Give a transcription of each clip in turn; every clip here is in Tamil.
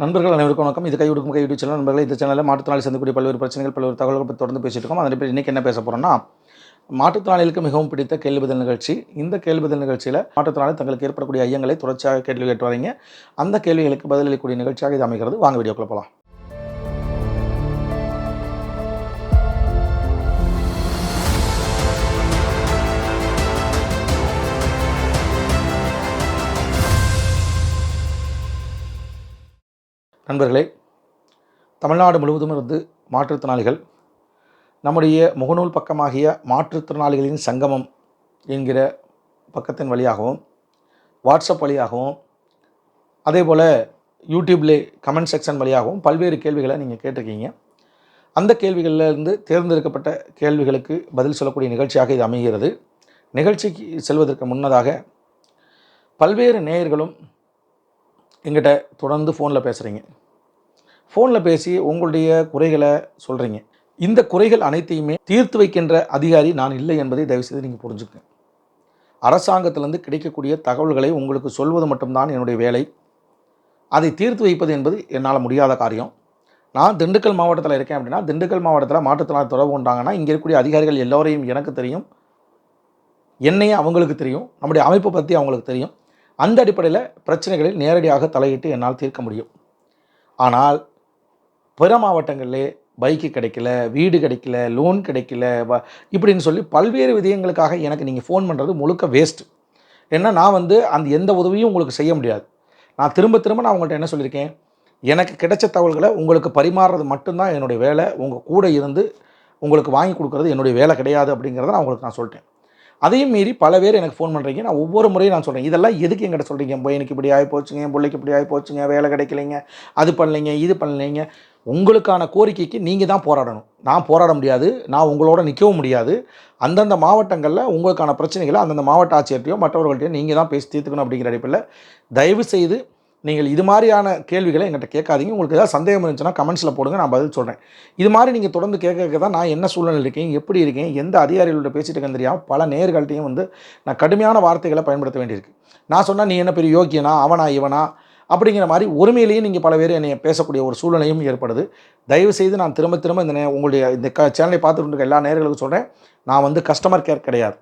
நண்பர்கள் அனைவருக்கும் வணக்கம். இது கை கைவிட்டு கை யூடியூப் சேனல் நண்பர்கள் இந்த சேனலில் மாற்றுத்திறனாளி சந்திக்கூடிய பல்வேறு பிரச்சனைகள் பல்வேறு தகவல்கள் பற்றி தொடர்ந்து பேசிட்டு இருக்கோம். அதன் பேர் இன்றைக்கி என்ன பேச போகிறோம்னா மாற்றுத்திறனாளிகளுக்கு மிகவும் பிடித்த கேள்வி பதில் நிகழ்ச்சி. இந்த கேள்வி பதில் நிகழ்ச்சியில் மாற்றுத்திறனாளி தங்களுக்கு ஏற்படக்கூடிய ஐயங்களை தொடர்ச்சியாக கேள்வி கேட்டு வரீங்க அந்த கேள்விகளுக்கு பதிலளிக்கக்கூடிய நிகழ்ச்சியாக இது அமைகிறது. வாங்க வீடியோக்குள்ள போகலாம் நண்பர்களே தமிழ்நாடு முழுவதும் இருந்து மாற்றுத்திறனாளிகள் நம்முடைய முகநூல் பக்கமாகிய மாற்றுத்திறனாளிகளின் சங்கமம் என்கிற பக்கத்தின் வழியாகவும் வாட்ஸ்அப் வழியாகவும் அதே போல் யூடியூப்லே கமெண்ட் செக்ஷன் வழியாகவும் பல்வேறு கேள்விகளை நீங்கள் கேட்டிருக்கீங்க. அந்த கேள்விகளில் இருந்து தேர்ந்தெடுக்கப்பட்ட கேள்விகளுக்கு பதில் சொல்லக்கூடிய நிகழ்ச்சியாக இது அமைகிறது. நிகழ்ச்சிக்கு செல்வதற்கு முன்னதாக பல்வேறு நேயர்களும் எங்கிட்ட தொடர்ந்து ஃபோனில் பேசுகிறீங்க ஃபோனில் பேசி உங்களுடைய குறைகளை சொல்கிறீங்க இந்த குறைகள் அனைத்தையுமே தீர்த்து வைக்கின்ற அதிகாரி நான் இல்லை என்பதை தயவுசெய்து நீங்கள் புரிஞ்சுக்கங்க. அரசாங்கத்திலிருந்து கிடைக்கக்கூடிய தகவல்களை உங்களுக்கு சொல்வது மட்டும்தான் என்னுடைய வேலை. அதை தீர்த்து வைப்பது என்பது என்னால் முடியாத காரியம். நான் திண்டுக்கல் மாவட்டத்தில் இருக்கேன் அப்படின்னா திண்டுக்கல் மாவட்டத்தில் மாற்றுத்திறனாளி தொடர்பு கொண்டாங்கன்னா இங்கே இருக்கக்கூடிய அதிகாரிகள் எல்லோரையும் எனக்கு தெரியும். என்னையும் அவங்களுக்கு தெரியும். நம்முடைய அமைப்பை பற்றி அவங்களுக்கு தெரியும். அந்த அடிப்படையில் பிரச்சனைகளில் நேரடியாக தலையிட்டு என்னால் தீர்க்க முடியும். ஆனால் பிற மாவட்டங்களிலே பைக்கு கிடைக்கல வீடு கிடைக்கல லோன் கிடைக்கல வ- இப்படின்னு சொல்லி பல்வேறு விதயங்களுக்காக எனக்கு நீங்கள் ஃபோன் பண்ணுறது முழுக்க வேஸ்ட்டு ஏன்னா நான் வந்து அந்த எந்த உதவியும் உங்களுக்கு செய்ய முடியாது. நான் திரும்ப திரும்ப நான் உங்கள்கிட்ட என்ன சொல்லியிருக்கேன்? எனக்கு கிடைச்ச தகவல்களை உங்களுக்கு பரிமாறுறது மட்டும்தான் என்னுடைய வேலை. உங்கள் கூட இருந்து உங்களுக்கு வாங்கி கொடுக்குறது என்னுடைய வேலை கிடையாது அப்படிங்கிறத நான் உங்களுக்கு நான் சொல்லிட்டேன். அதையும் மீறி பல பேர் எனக்கு ஃபோன் பண்ணுறீங்க நான் ஒவ்வொரு முறையும் நான் சொல்கிறேன் இதெல்லாம் எதுக்கு என்கிட்ட சொல்கிறீங்க என் பையனுக்கு இப்படி ஆகி போச்சுங்க என் பிள்ளைக்கு இப்படி ஆகி போச்சுங்க வேலை கிடைக்கலைங்க. அது பண்ணலைங்க இது பண்ணலைங்க. உங்களுக்கான கோரிக்கைக்கு நீங்கள் தான் போராடணும். நான் போராட முடியாது. நான் உங்களோட நிற்கவும் முடியாது. அந்தந்த மாவட்டங்களில் உங்களுக்கான பிரச்சனைகளை அந்தந்த மாவட்ட ஆட்சியர்கிட்டையோ மற்றவர்கள்ட்டையோ நீங்கள் தான் பேசி தீர்த்துக்கணும் அப்படிங்கிற அடிப்படையில் தயவு செய்து நீங்கள் இது மாதிரியான கேள்விகளை எங்கிட்ட கேட்காதீங்க. உங்களுக்கு ஏதாவது சந்தேகம் இருந்துச்சுன்னா கமெண்ட்ஸில் போடுங்க. நான் பதில் சொல்கிறேன் இது மாதிரி நீங்கள் தொடர்ந்து கேட்க கேட்க தான் நான் என்ன சூழ்நிலை இருக்கேன் எப்படி இருக்கேன் எந்த அதிகாரிகளோட பேசிட்டு இருக்கேன் தெரியாமல் பல நேர்கள்ட்டையும் வந்து நான் கடுமையான வார்த்தைகளை பயன்படுத்த வேண்டியிருக்கு. நான் சொன்னால் நீ என்ன பெரிய யோக்கியனா அவனா இவனா அப்படிங்கிற மாதிரி ஒருமையிலேயே நீங்கள் பல பேர் என்னை பேசக்கூடிய ஒரு சூழ்நிலையும் ஏற்படுது. தயவு செய்து நான் திரும்ப திரும்ப இந்த நே- உங்களுடைய இந்த க சேனலை பார்த்துட்டு இருக்க எல்லா நேர்களுக்கும் சொல்கிறேன் நான் வந்து கஸ்டமர் கேர் கிடையாது.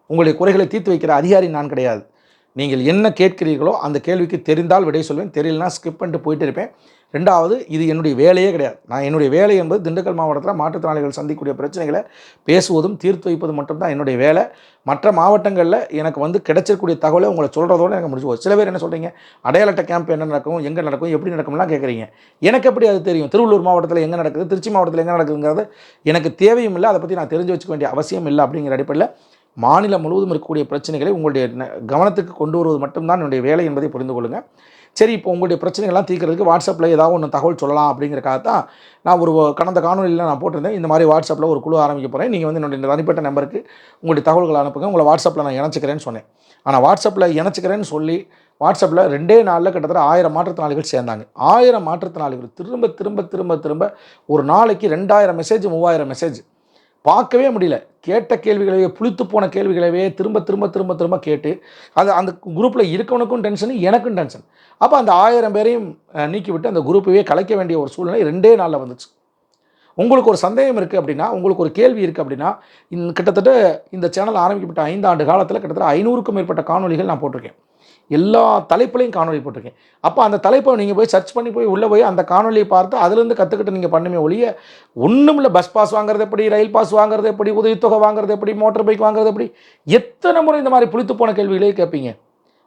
உங்களுடைய குறைகளை தீர்த்து வைக்கிற அதிகாரி நான் கிடையாது. நீங்கள் என்ன கேட்கிறீர்களோ அந்த கேள்விக்கு தெரிந்தால் விடை சொல்வேன். தெரியலனா ஸ்கிப் பண்ணிட்டு போயிட்டு இருப்பேன். ரெண்டாவது இது என்னுடைய வேலையே கிடையாது. நான் என்னுடைய வேலை என்பது திண்டுக்கல் மாவட்டத்தில் மாற்றுத்திறனாளிகள் சந்திக்கக்கூடிய பிரச்சனைகளை பேசுவதும் தீர்த்து வைப்பதும் மட்டும்தான் என்னுடைய வேலை. மற்ற மாவட்டங்களில் எனக்கு வந்து கிடைச்சிருக்கூடிய தகவலை உங்களை சொல்கிறதோட எனக்கு முடிச்சு போகுது சில பேர் என்ன சொல்கிறீங்க அடையாள அட்டை கேம்ப் என்ன நடக்கும் எங்கே நடக்கும் எப்படி நடக்கும்லாம் கேட்குறீங்க. எனக்கு எப்படி அது தெரியும்? திருவள்ளூர் மாவட்டத்தில் எங்கே நடக்குது? திருச்சி மாவட்டத்தில் எங்கே நடக்குதுங்கிறது எனக்கு தேவையும் இல்லை. அதை பற்றி நான் தெரிஞ்சு வச்சுக்க வேண்டிய அவசியம் இல்லை அப்படிங்கிற அடிப்படையில் மாநிலம் முழுவதும் இருக்கக்கூடிய பிரச்சனைகளை உங்களுடைய ந- கவனத்துக்கு கொண்டு வருவது மட்டும்தான் என்னுடைய வேலை என்பதை புரிந்து கொள்ளுங்கள் சரி இப்போ உங்களுடைய பிரச்சனைகள்லாம் தீர்க்கறதுக்கு வாட்ஸ்அப்பில் ஏதாவது ஒன்று தகவல் சொல்லலாம் அப்படிங்கிறக்காக தான் நான் ஒரு கடந்த காணொலியில் நான் போட்டிருந்தேன். இந்த மாதிரி வாட்ஸ்அப்பில் ஒரு குழு ஆரம்பிக்க போகிறேன் நீங்கள் வந்து என்னுடைய தனிப்பட்ட நம்பருக்கு உங்களுடைய தகவல்களை அனுப்புங்க. உங்களை வாட்ஸ்அப்பில் நான் இணைச்சிக்கிறேன்னு சொன்னேன். ஆனால் வாட்ஸ்அப்பில் இணைச்சிக்கிறேன்னு சொல்லி வாட்ஸ்அப்பில் ரெண்டே நாளில் கிட்டத்தட்ட ஆயிரம் மாற்றுத்திறனாளிகள் சேர்ந்தாங்க. ஆயிரம் மாற்றுத்திறனாளிகள் திரும்ப திரும்ப திரும்ப திரும்ப ஒரு நாளைக்கு ரெண்டாயிரம் மெசேஜ் மூவாயிரம் மெசேஜ் பார்க்கவே முடியல. கேட்ட கேள்விகளவே புளித்து போன கேள்விகளவே திரும்ப திரும்ப திரும்ப திரும்ப கேட்டு அது அந்த குரூப்பில் இருக்கவனுக்கும் டென்ஷன் எனக்கும் டென்ஷன். அப்போ அந்த ஆயிரம் பேரையும் நீக்கிவிட்டு அந்த குரூப்பையே கலைக்க வேண்டிய ஒரு சூழ்நிலை ரெண்டே நாளில் வந்துச்சு. உங்களுக்கு ஒரு சந்தேகம் இருக்குது அப்படின்னா உங்களுக்கு ஒரு கேள்வி இருக்குது அப்படின்னா இந்த கிட்டத்தட்ட இந்த சேனல் ஆரம்பிக்கப்பட்ட ஐந்து ஆண்டு காலத்தில் கிட்டத்தட்ட ஐநூறுக்கும் மேற்பட்ட காணொளிகள் நான் போட்டிருக்கேன். எல்லா தலைப்புலையும் காணொளி போட்டிருக்கேன். அப்போ அந்த தலைப்பை நீங்கள் போய் சர்ச் பண்ணி போய் உள்ளே போய் அந்த காணொளியை பார்த்து அதுலேருந்து கற்றுக்கிட்டு நீங்கள் பண்ணுமே ஒழிய ஒன்றும் இல்லை பஸ் பாஸ் வாங்குறது எப்படி ரயில் பாஸ் வாங்குறது எப்படி உதவித்தொகை வாங்குறது எப்படி மோட்டார் பைக் வாங்குறது எப்படி எத்தனை முறை இந்த மாதிரி புளித்து போன கேள்விகளே கேட்பீங்க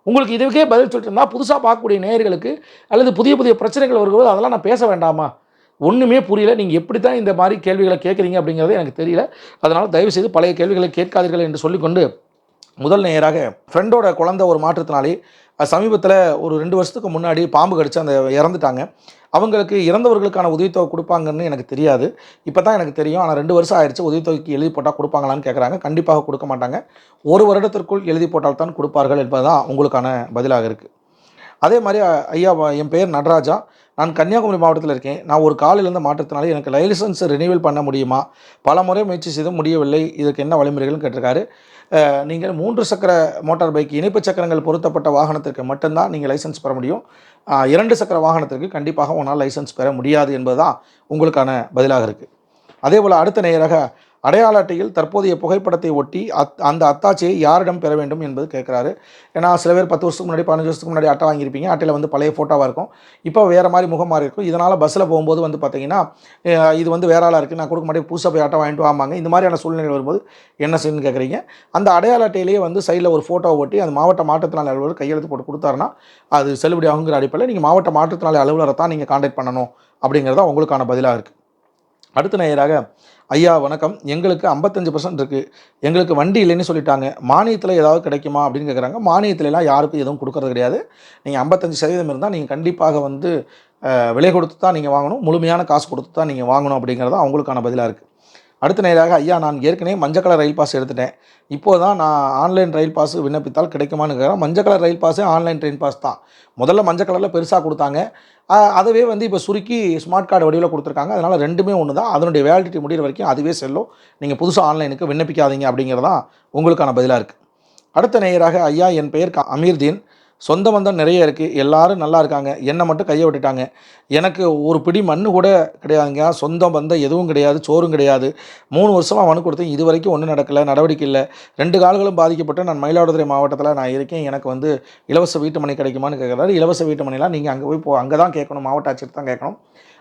உங்களுக்கு இதுக்கே பதில் சொல்லிட்டு இருந்தால் புதுசாக பார்க்கக்கூடிய நேயர்களுக்கு அல்லது புதிய புதிய பிரச்சனைகள் வரும்போது அதெல்லாம் நான் பேச வேண்டாமா? ஒன்றுமே புரியல. நீங்கள் எப்படி தான் இந்த மாதிரி கேள்விகளை கேட்குறீங்க அப்படிங்கிறது எனக்கு தெரியல. அதனால் தயவுசெய்து பழைய கேள்விகளை கேட்காதீர்கள் என்று சொல்லிக்கொண்டு முதல் நேயராக ஃப்ரெண்டோட குழந்தை ஒரு மாற்றுத்தினாலே சமீபத்தில் ஒரு ரெண்டு வருஷத்துக்கு முன்னாடி பாம்பு கடிச்சு அந்த இறந்துட்டாங்க. அவங்களுக்கு இறந்தவர்களுக்கான உதவித்தொகை கொடுப்பாங்கன்னு எனக்கு தெரியாது. இப்போ தான் எனக்கு தெரியும். ஆனால் ரெண்டு வருஷம் ஆயிடுச்சு. உதவித்தொகைக்கு எழுதி போட்டால் கொடுப்பாங்களான்னு கேட்குறாங்க கண்டிப்பாக கொடுக்க மாட்டாங்க. ஒரு வருடத்திற்குள் எழுதி போட்டால் தான் கொடுப்பார்கள் என்பதுதான் உங்களுக்கான பதிலாக இருக்குது அதே மாதிரி ஐயா என் பெயர் நடராஜா. நான் கன்னியாகுமரி மாவட்டத்தில் இருக்கேன். நான் ஒரு காலிலிருந்து மாற்றத்தினால எனக்கு லைசன்ஸ் ரினியூவல் பண்ண முடியுமா? பல முறை முயற்சி செய்து முடியவில்லை. இதுக்கு என்ன வழிமுறைகள்னு கேட்டிருக்காரு. நீங்கள் மூன்று சக்கர மோட்டார் பைக் இணைப்பு சக்கரங்கள் பொருத்தப்பட்ட வாகனத்திற்கு மட்டும்தான் நீங்கள் லைசன்ஸ் பெற முடியும். இரண்டு சக்கர வாகனத்திற்கு கண்டிப்பாக உன்னால் லைசன்ஸ் பெற முடியாது என்பது தான் உங்களுக்கான பதிலாக இருக்குது அதே போல் அடுத்த நேராக அடையாள அட்டையில் தற்போதைய புகைப்படத்தை ஒட்டி அத் அந்த அத்தாட்சியை யாரிடம் பெற வேண்டும் என்பது கேட்குறாரு. ஏன்னா சில பேர் பத்து வருஷத்துக்கு முன்னாடி பதினஞ்சு வருஷத்துக்கு முன்னாடி அட்டை வாங்கியிருப்பீங்க. அட்டையில் வந்து பழைய ஃபோட்டோவாக இருக்கும். இப்போ வேறு மாதிரி முகம் மாதிரி இருக்கும் இதனால் பஸ்ஸில் போகும்போது வந்து பார்த்தீங்கன்னா இது வந்து வேற ஆளாக இருக்குது நான் கொடுக்க மாட்டேன். புதுசாக போய் அட்டை வாங்கிட்டு வாங்க இந்த மாதிரியான சூழ்நிலை வரும்போது என்ன செய்யணும்னு கேட்குறீங்க? அந்த அடையாள அட்டையிலேயே வந்து சைடில் ஒரு ஃபோட்டோவை ஒட்டி அந்த மாவட்ட மாற்றுத்திறனாளி அலுவலர் கையெழுத்து போட்டு கொடுத்தாருன்னா அது செல்லுபடி ஆகுங்கிற அடிப்படையில் நீங்கள் மாவட்ட மாற்றுத்திறனாளி அலுவலரை தான் நீங்கள் காண்டாக்ட் பண்ணணும் அப்படிங்கிறதா உங்களுக்கான பதிலாக இருக்குது அடுத்த நேயராக ஐயா வணக்கம். எங்களுக்கு ஐம்பத்தஞ்சு பர்சன்ட் இருக்குது எங்களுக்கு வண்டி இல்லைன்னு சொல்லிட்டாங்க. மானியத்தில் ஏதாவது கிடைக்குமா அப்படின்னு கேட்குறாங்க மானியத்திலலாம் யாருக்கும் எதுவும் கொடுக்கறது கிடையாது. நீங்கள் ஐம்பத்தஞ்சு சதவீதம் இருந்தால் நீங்கள் கண்டிப்பாக வந்து விலை கொடுத்து தான் நீங்கள் வாங்கணும். முழுமையான காசு கொடுத்து தான் நீங்கள் வாங்கணும் அப்படிங்கிறது தான் அவங்களுக்கான பதிலாக இருக்குது அடுத்த நேராக ஐயா நான் ஏற்கனவே மஞ்சள் கலர் ரயில் பாஸ் எடுத்துட்டேன். இப்போ தான் நான் ஆன்லைன் ரயில் பாஸ் விண்ணப்பித்தால் கிடைக்குமான்னு கேட்குறேன் மஞ்சள் கலர் ரயில் பாஸே ஆன்லைன் ட்ரெயின் பாஸ் தான். முதல்ல மஞ்சள் கலரில் பெருசாக கொடுத்தாங்க. அதுவே வந்து இப்போ சுருக்கி ஸ்மார்ட் கார்டு வடிவில் கொடுத்துருக்காங்க. அதனால் ரெண்டுமே ஒன்று தான். அதனுடைய வேலிடிட்டி முடிகிற வரைக்கும் அதுவே செல்லும். நீங்கள் புதுசாக ஆன்லைனுக்கு விண்ணப்பிக்காதீங்க அப்படிங்கிறது தான் உங்களுக்கான பதிலாக இருக்குது அடுத்த நேயராக ஐயா என் பெயர் க- அமீர்தீன். சொந்த பந்தம் நிறைய இருக்குது எல்லாரும் நல்லா இருக்காங்க. என்னை மட்டும் கையை விட்டுட்டாங்க. எனக்கு ஒரு பிடி மண்ணு கூட கிடையாதுங்க. சொந்த பந்தம் எதுவும் கிடையாது. சோறும் கிடையாது. மூணு வருஷமாக மனு கொடுத்தேன். இது வரைக்கும் ஒன்றும் நடக்கலை. நடவடிக்கை இல்லை. ரெண்டு கால்களும் பாதிக்கப்பட்டு நான் மயிலாடுதுறை மாவட்டத்தில் நான் இருக்கேன். எனக்கு வந்து இலவச வீட்டு மனை கிடைக்குமான்னு கேட்குறாரு இலவச வீட்டு மனைலாம் நீங்கள் அங்கே போய் போ அங்கே தான் கேட்கணும். மாவட்ட ஆட்சியர் தான் கேட்கணும்.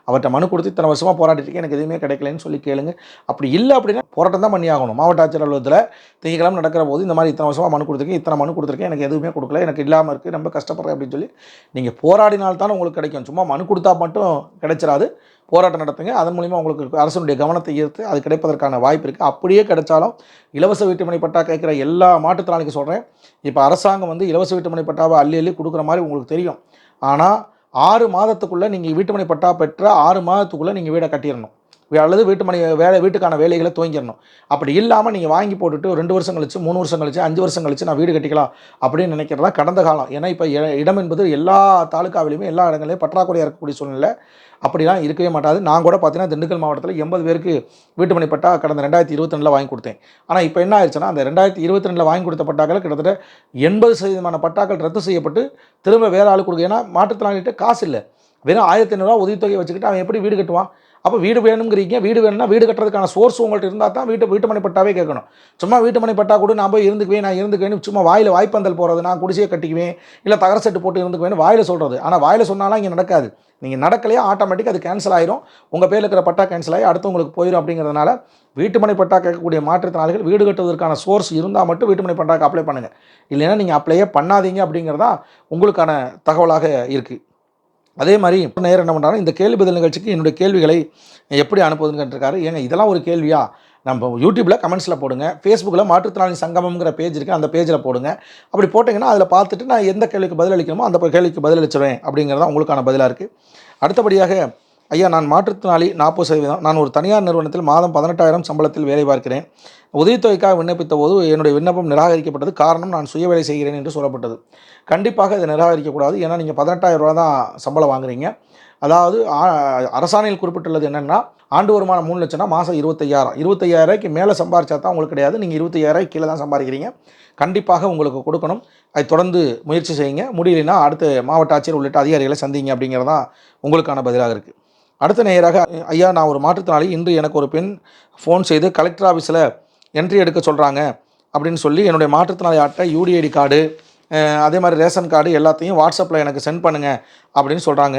அவர்கிட்ட மனு கொடுத்து இத்தனை வருஷமாக போராட்டிருக்கேன் எனக்கு எதுவுமே கிடைக்கலன்னு சொல்லி கேளுங்க. அப்படி இல்லை அப்படின்னா போராட்டம் தான் பண்ணி ஆகணும் மாவட்ட ஆட்சியர் அலுவலகத்தில் திங்கக்கிழமை நடக்கிற போது இந்த மாதிரி இத்தனை வருஷமாக மனு கொடுத்துருக்கேன் இத்தனை மனு கொடுத்துருக்கேன் எனக்கு எதுவுமே கொடுக்கல எனக்கு இல்லாமல் இருக்குது ரொம்ப கஷ்டப்படுறேன் அப்படின்னு சொல்லி நீங்கள் போராடினால்தான் உங்களுக்கு கிடைக்கும். சும்மா மனு கொடுத்தா மட்டும் கிடைச்சிடாது போராட்டம் நடத்துங்க. அதன் மூலிமா உங்களுக்கு அரசனுடைய கவனத்தை ஈர்த்து அது கிடைப்பதற்கான வாய்ப்பு இருக்குது அப்படியே கிடைச்சாலும் இலவச வீட்டுமனை பட்டா கேட்குற எல்லா மாற்றுத்திறனாளிக்கு சொல்கிறேன் இப்போ அரசாங்கம் வந்து இலவச வீட்டுமனை பட்டாவை அள்ளி அள்ளி கொடுக்குற மாதிரி உங்களுக்கு தெரியும். ஆனால் ஆறு மாதத்துக்குள்ளே நீங்கள் வீட்டுமனை பட்டா பெற்ற ஆறு மாதத்துக்குள்ளே நீங்கள் வீடை கட்டிடணும். அல்லது அல்லது வீட்டுமனை வேலை வீட்டுக்கான வேலைகளை துவங்கிடணும். அப்படி இல்லாமல் நீங்கள் வாங்கி போட்டுட்டு ரெண்டு வருஷம் கழிச்சு மூணு வருஷம் கழிச்சு அஞ்சு வருஷம் கழிச்சு நான் வீடு கட்டிக்கலாம் அப்படின்னு நினைக்கிறதா கடந்த காலம். ஏன்னா இப்போ இடம் என்பது எல்லா தாலுக்காவிலையுமே எல்லா இடங்களையும் பற்றாக்குறையாக இருக்கக்கூடிய சூழ்நிலை. அப்படிலாம் இருக்கவே மாட்டாது. நான் கூட பார்த்தீங்கன்னா திண்டுக்கல் மாவட்டத்தில் எண்பது பேருக்கு வீட்டுமனை பட்டா கடந்த ரெண்டாயிரத்தி இருபத்தி ரெண்டில் வாங்கி கொடுத்தேன். ஆனால் இப்போ என்ன ஆயிடுச்சுன்னா அந்த ரெண்டாயிரத்தி இருபத்தி ரெண்டில் வாங்கி கொடுத்த பட்டாக்கள் கிட்டத்தட்ட எண்பது சதவீதமான பட்டாக்கள் ரத்து செய்யப்பட்டு திரும்ப வேறு ஆள் கொடுக்க ஏன்னா மாற்றுத்திறனாளிகிட்ட காசு இல்லை. வெறும் ஆயிரத்தி ஐநூறுரூவா உதவித்தொகை வச்சுக்கிட்டு அவன் எப்படி வீடு கட்டுவான்? அப்போ வீடு வேணுங்கிறீங்க வீடு வேணும்னா வீடு கட்டுறதுக்கான சோர்ஸ் உங்கள்கிட்ட இருந்தால் தான் வீட்டு வீட்டுமனை பட்டாவே கேட்கணும். சும்மா வீட்டுமனை பட்டா கூட நான் போய் இருந்துக்குவேன் நான் இருந்துக்குவேன் சும்மா வாயில் வாய்ப்பந்தல் போகிறது நான் குடிசையை கட்டிக்குவேன் இல்லை தகர செட்டு போட்டு இருந்துக்குவேன் வாயில் சொல்கிறது ஆனால் வாயில் சொன்னாலாம் இங்கே நடக்காது. நீங்கள் நடக்கலையே ஆட்டோமேட்டிக் அது கேன்சல் ஆயிரும். உங்கள் பேரில் இருக்கிற பட்டா கேன்சல் ஆகி அடுத்தவங்களுக்கு போயிடும் அப்படிங்கிறதுனால வீட்டுமனை பட்டா கேட்கக்கூடிய மாற்றுத்திறனாளிகள் வீடு கட்டுவதற்கான சோர்ஸ் இருந்தால் மட்டும் வீட்டுமனை பட்டாக்கு அப்ளை பண்ணுங்கள் இல்லைன்னா நீங்கள் அப்ளையே பண்ணாதீங்க அப்படிங்கிறதா உங்களுக்கான தகவலாக இருக்குது அதே மாதிரி நேரம் என்ன பண்ணுறாங்க இந்த கேள்வி பதில் நிகழ்ச்சிக்கு என்னுடைய கேள்விகளை எப்படி அனுப்புவதுன்னு கேட்டிருக்காரு. ஏங்க இதெல்லாம் ஒரு கேள்வியா? நம்ம யூடியூப்பில் கமெண்ட்ஸில் போடுங்க. ஃபேஸ்புக்கில் மாற்றுத்திறனாளி சங்கமங்கிற பேஜ் இருக்குது அந்த பேஜில் போடுங்க. அப்படி போட்டிங்கன்னா அதில் பார்த்துட்டு நான் எந்த கேள்விக்கு பதில் அளிக்கணுமோ அந்த கேள்விக்கு பதில் அளிச்சிடுவேன் அப்படிங்கிறது தான் உங்களுக்கான பதிலாக இருக்குது அடுத்தபடியாக ஐயா நான் மாற்றுத்திறனாளி நாற்பது சதவீதம் நான் ஒரு தனியார் நிறுவனத்தில் மாதம் பதினெட்டாயிரம் சம்பளத்தில் வேலை பார்க்கிறேன். உதவித்தொகைக்காக விண்ணப்பித்த போது என்னுடைய விண்ணப்பம் நிராகரிக்கப்பட்டது. காரணம் நான் சுய வேலை செய்கிறேன் என்று சொல்லப்பட்டது. கண்டிப்பாக இதை நிராகரிக்கக்கூடாது. ஏன்னா நீங்கள் பதினெட்டாயிரம் ரூபா தான் சம்பளம் வாங்குறீங்க. அதாவது அரசாணையில் குறிப்பிட்டுள்ளது என்னென்னா ஆண்டு வருமானம் மூணு லட்சம்னா மாதம் இருபத்தையாயிரம். இருபத்தையாயிரரூபாய்க்கு மேலே சம்பாரிச்சா தான் உங்களுக்கு கிடையாது. நீங்கள் இருபத்தையாயிரம் கீழே தான் சம்பாதிக்கிறீங்க. கண்டிப்பாக உங்களுக்கு கொடுக்கணும். அதை தொடர்ந்து முயற்சி செய்யுங்க. முடியலைன்னா அடுத்த மாவட்ட ஆட்சியர் உள்ளிட்ட அதிகாரிகளை சந்திங்க அப்படிங்கிறது தான் உங்களுக்கான பதிலாக இருக்குது அடுத்த நேராக ஐயா நான் ஒரு மாற்றுத்திறனாளி. இன்று எனக்கு ஒரு பெண் ஃபோன் செய்து கலெக்டர் ஆஃபீஸில் என்ட்ரி எடுக்க சொல்கிறாங்க அப்படின்னு சொல்லி என்னுடைய மாற்றுத்திறனாளி அட்டை யூடிஐடி கார்டு அதே மாதிரி ரேஷன் கார்டு எல்லாத்தையும் வாட்ஸ்அப்பில் எனக்கு சென்ட் பண்ணுங்கள் அப்படின்னு சொல்கிறாங்க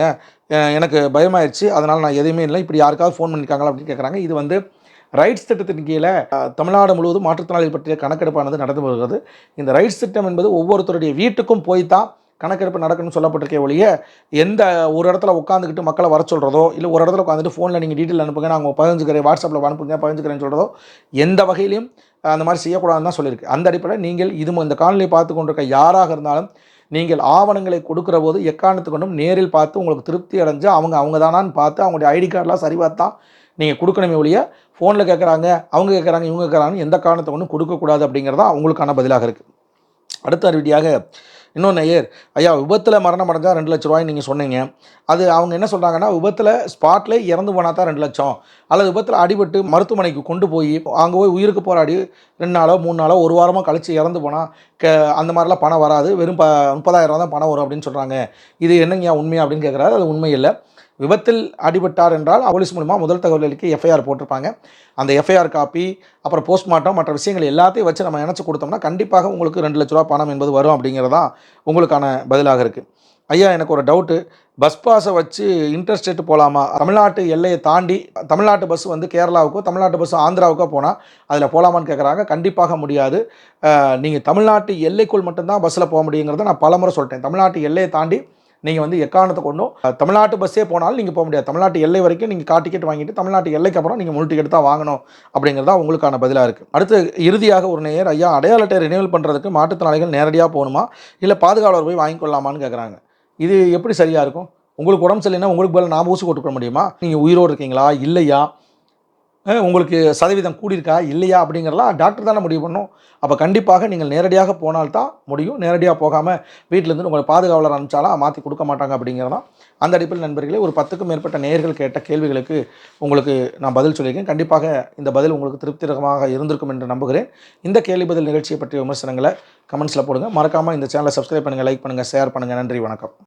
எனக்கு பயமாயிடுச்சு அதனால் நான் எதுவுமே இல்லை. இப்படி யாருக்காவது ஃபோன் பண்ணியிருக்காங்களா அப்படின்னு கேட்குறாங்க இது வந்து ரைட்ஸ் திட்டத்தின் கீழே தமிழ்நாடு முழுவதும் மாற்றுத்திறனாளிகள் பற்றிய கணக்கெடுப்பானது நடந்து வருகிறது. இந்த ரைட்ஸ் திட்டம் என்பது ஒவ்வொருத்தருடைய வீட்டுக்கும் போய் தான் கணக்கெடுப்பு நடக்கணும்னு சொல்லப்பட்டிருக்கே ஒழிய எந்த ஒரு இடத்துல உட்காந்துக்கிட்டு மக்களை வர சொல்கிறதோ இல்லை ஒரு இடத்துல உட்காந்துட்டு ஃபோனில் நீங்கள் டீட்டெயில் அனுப்புங்க நான் உங்கள் பகிர்ந்துக்கிறேன் வாட்ஸ்அப்பில் அனுப்புங்க பகிர்ந்துக்கிறேன்னு சொல்கிறதோ எந்த வகையிலையும் அந்த மாதிரி செய்யக்கூடாதுன்னு தான் சொல்லியிருக்கு. அந்த அடிப்படையில் நீங்கள் இது இந்த காணொலியை பார்த்து கொண்டிருக்க யாராக இருந்தாலும் நீங்கள் ஆவணங்களை கொடுக்குற போது எக்காரணத்து கொண்டும் நேரில் பார்த்து உங்களுக்கு திருப்தி அடைஞ்சு அவங்க அவங்க தானான்னு பார்த்து அவங்களுடைய ஐடி கார்டெலாம் சரி பார்த்தான் நீங்கள் கொடுக்கணுமே ஒழிய ஃபோனில் கேட்குறாங்க அவங்க கேட்குறாங்க இவங்க கேட்குறாங்க எந்த காரணத்தை ஒன்றும் கொடுக்கக்கூடாது அப்படிங்கிறதான் அவங்களுக்கான பதிலாக இருக்குது அடுத்த அறிவியாக இன்னொன்று ஐயர் ஐயா விபத்தில் மரணம் அடைஞ்சால் ரெண்டு லட்ச ரூபாய் நீங்கள் சொன்னீங்க. அது அவங்க என்ன சொல்கிறாங்கன்னா விபத்தில் ஸ்பாட்டில் இறந்து போனால் தான் ரெண்டு லட்சம். அல்லது விபத்தில் அடிபட்டு மருத்துவமனைக்கு கொண்டு போய் அங்கே போய் உயிருக்கு போராடி ரெண்டு நாளோ மூணு நாளோ ஒரு வாரமாக கழித்து இறந்து போனால் க அந்த மாதிரிலாம் பணம் வராது. வெறும் ப முப்பதாயிரம் தான் பணம் வரும் அப்படின்னு சொல்கிறாங்க இது என்னங்கய்யா உண்மையா அப்படின்னு கேட்குறாரு அது உண்மை இல்லை. விபத்தில் அடிபட்டார் என்றால் போலீஸ் மூலமாக முதல் தகவல் எஃப்ஐஆர் போட்டிருப்பாங்க. அந்த எஃப்ஐஆர் காப்பி அப்புறம் போஸ்ட்மார்ட்டம் மற்ற விஷயங்கள் எல்லாத்தையும் வச்சு நம்ம இணைச்சி கொடுத்தோம்னா கண்டிப்பாக உங்களுக்கு ரெண்டு லட்ச ரூபா பணம் என்பது வரும் அப்படிங்கிறதான் உங்களுக்கான பதிலாக இருக்குது ஐயா எனக்கு ஒரு டவுட்டு பஸ் பாஸை வச்சு இன்ட்ரெஸ்ட் ரேட்டு போகலாமா தமிழ்நாட்டு எல்லையை தாண்டி தமிழ்நாட்டு பஸ் வந்து கேரளாவுக்கோ தமிழ்நாட்டு பஸ் ஆந்திராவுக்கோ போனால் அதில் போகலாமான்னு கேட்குறாங்க கண்டிப்பாக முடியாது. நீங்கள் தமிழ்நாட்டு எல்லைக்குள் மட்டும்தான் பஸ்ஸில் போக முடியுங்கிறத நான் பலமுறை சொல்லிட்டேன். தமிழ்நாட்டு எல்லையை தாண்டி நீங்கள் வந்து எக்காரணத்தை கொண்டும் தமிழ்நாட்டு பஸ்ஸே போனாலும் நீங்கள் போக முடியாது. தமிழ்நாட்டு எல்லை வரைக்கும் நீங்கள் கார் டிக்கெட் வாங்கிட்டு தமிழ்நாட்டு எல்லைக்கு அப்புறம் நீங்கள் முழு டிக்கெட் தான் வாங்கணும் அப்படிங்கிறதா உங்களுக்கான பதிலாக இருக்குது அடுத்து இறுதியாக ஒரு நேயர் ஐயா அடையாள அட்டை ரினியூவல் பண்ணுறதுக்கு மாற்றுத்திறனாளிகள் நேரடியாக போகணுமா? இல்லை பாதுகாவலர் போய் வாங்கிக்கொள்ளலாமான்னு கேட்குறாங்க இது எப்படி சரியாக இருக்கும்? உங்களுக்கு உடம்பு சரியில்லைன்னா உங்களுக்கு பதில் நான் ஊசி போட்டுக்க முடியுமா? நீங்கள் உயிரோடு இருக்கீங்களா? இல்லையா? உங்களுக்கு சதவீதம் கூடியிருக்கா இல்லையா அப்படிங்கிறலாம் டாக்டர் தானே முடிவு பண்ணும். அப்போ கண்டிப்பாக நீங்கள் நேரடியாக போனால்தான் முடியும். நேரடியாக போகாமல் வீட்டிலேருந்து உங்களை பாதுகாவலர் அனுப்பிச்சாலாம் மாற்றி கொடுக்க மாட்டாங்க அப்படிங்கிறதான் அந்த அடிப்படையில் நண்பர்களே ஒரு பத்துக்கும் மேற்பட்ட நேர்கள் கேட்ட கேள்விகளுக்கு உங்களுக்கு நான் பதில் சொல்லியிருக்கேன். கண்டிப்பாக இந்த பதில் உங்களுக்கு திருப்திகரமாக இருந்திருக்கும் என்று நம்புகிறேன். இந்த கேள்வி பதில் நிகழ்ச்சியை பற்றிய விமர்சனங்களை கமெண்ட்ஸில் போடுங்க. மறக்காமல் இந்த சேனலை சப்ஸ்கிரைப் பண்ணுங்கள் லைக் பண்ணுங்கள் ஷேர் பண்ணுங்கள் நன்றி வணக்கம்.